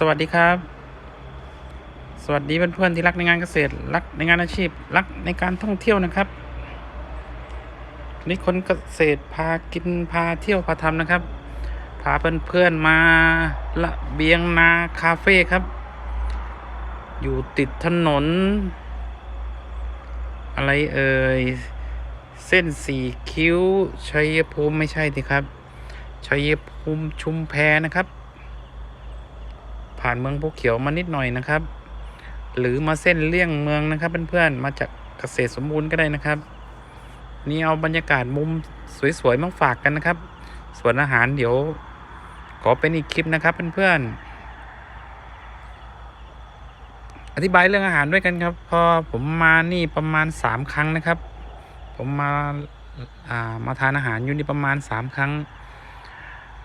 สวัสดีครับ สวัสดีเพื่อนๆที่รักในงานเกษตร รักในงานอาชีพ รักในการท่องเที่ยวนะครับนนี่คนเกษตรพากินพาเที่ยวพาทำนะครับ พาเพื่อนๆมาละเบียงนาคาเฟ่ครับ อยู่ติดถนน อะไรเอ่ยเส้นสี่คิ้วชัยภูมิไม่ใช่สิครับชัยภูมิชุมแพนะครับ ผ่านเมืองภูเขียวมานิดหน่อยนะครับ หรือมาเส้นเลี่ยงเมืองนะครับเพื่อนๆมาจากเกษตรสมบูรณ์ก็ได้นะครับ นี่เอาบรรยากาศมุมสวยๆมาฝากกันนะครับ ส่วนอาหารเดี๋ยว ขอเป็นอีกคลิปนะครับเพื่อนๆอธิบายเรื่องอาหารด้วยกันครับ พอผมมานี่ประมาณสามครั้งนะครับ ผมมาอ่ามาทานอาหารอยู่นี่ประมาณสามครั้ง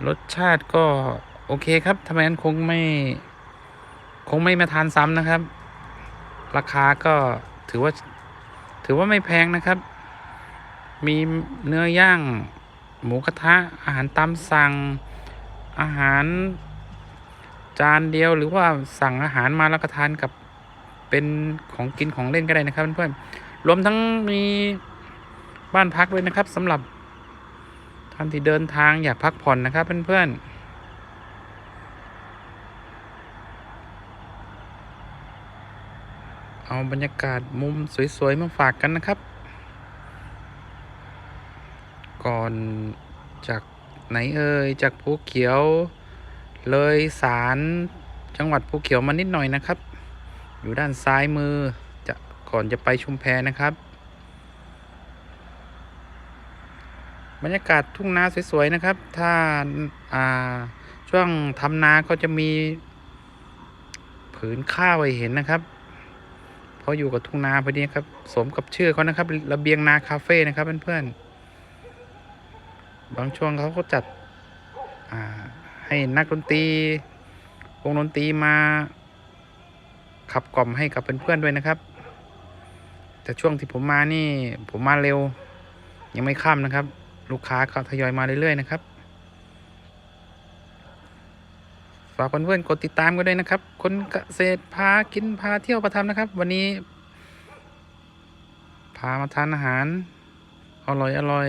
รสชาติก็ โอเคครับทำไมนั้นคงไม่ คงไม่มาทานซ้ำนะครับ ราคาก็ถือว่า ถือว่าไม่แพงนะครับ มีเนื้อย่าง หมูกระทะ อาหารตามสั่ง อาหาร จานเดียวหรือว่าสั่งอาหารมาแล้วก็ทานกับเป็นของกินของเล่นก็ได้นะครับเพื่อนๆรวมทั้งมีบ้านพักด้วยนะครับสำหรับท่านที่เดินทางอยากพักผ่อนนะครับเพื่อนๆ เอาบรรยากาศมุมสวย ๆ มาฝากกันนะครับ ก่อนจากไหนเอ่ยจากภูเขียว เลยสารจังหวัดภูเขียวมานิดหน่อยนะครับ อยู่ด้านซ้ายมือจะก่อนจะไปชุมแพนะครับ บรรยากาศทุ่งนาสวย ๆ นะครับ ถ้าอ่าช่วงทำนาก็จะมี ผืนข้าวให้เห็นนะครับ เพราะอยู่กับทุ่งนาพอดีครับ สมกับชื่อเขานะครับ ระเบียงนาคาเฟ่นะครับเพื่อนๆ บางช่วงเขาก็จัดให้นักดนตรีวงดนตรีมาขับกล่อมให้กับเพื่อนๆด้วยนะครับ แต่ช่วงที่ผมมานี่ผมมาเร็ว ยังไม่ค่ำนะครับ ลูกค้าก็ทยอยมาเรื่อยๆนะครับ ฝากเพื่อนๆกดติดตามกันด้วยนะครับ คนเกษตรพากินพาเที่ยวประทำนะครับ วันนี้พามาทานอาหาร อร่อยอร่อย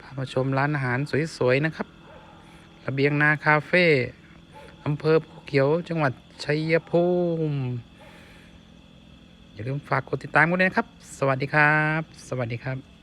พามาชมร้านอาหารสวยๆนะครับ ระเบียงนาคาเฟ่อำเภอภูเขียวจังหวัดชัยภูมิอย่าลืมฝากกดติดตามกันด้วยนะครับ สวัสดีครับ สวัสดีครับ